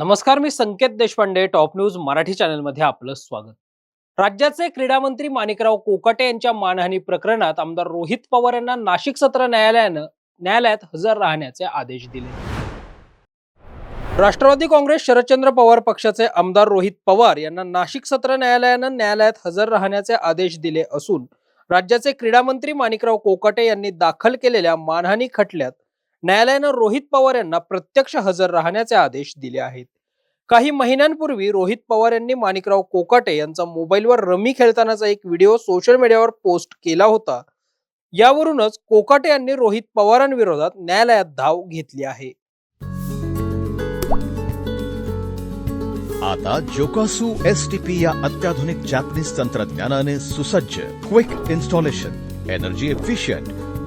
नमस्कार मी Sanket Deshpande top news Marathi चॅनलमध्ये आपलं स्वागत. राज्याचे क्रीडा मंत्री माणिकराव कोकाटे यांच्या मानहानी प्रकरणात आमदार रोहित पवार यांना नाशिक सत्र न्यायालयानं न्यायालयात हजर राहण्याचे आदेश दिले. राष्ट्रवादी काँग्रेस शरदचंद्र पवार पक्षाचे आमदार रोहित पवार यांना नाशिक सत्र न्यायालयानं न्यायालयात हजर राहण्याचे आदेश दिले असून राज्याचे क्रीडा मंत्री माणिकराव कोकाटे यांनी दाखल केलेल्या मानहानी खटल्यात न्यायालयानं रोहित पवार यांना प्रत्यक्ष हजर राहण्याचे आदेश दिले आहेत. काही महिन्यांपूर्वी रोहित पवार यांनी माणिकराव कोकाटे यांचा मोबाईलवर रमी खेळतानाचा एक व्हिडिओ सोशल मीडियावर पोस्ट केला होता. यावरूनच कोकाटे यांनी रोहित पवारांविरोधात न्यायालयात धाव घेतली आहे. आता जोकासू एस टी पी या अत्याधुनिक जॅपनीज तंत्रज्ञानाने सुसज्ज quick installation energy efficient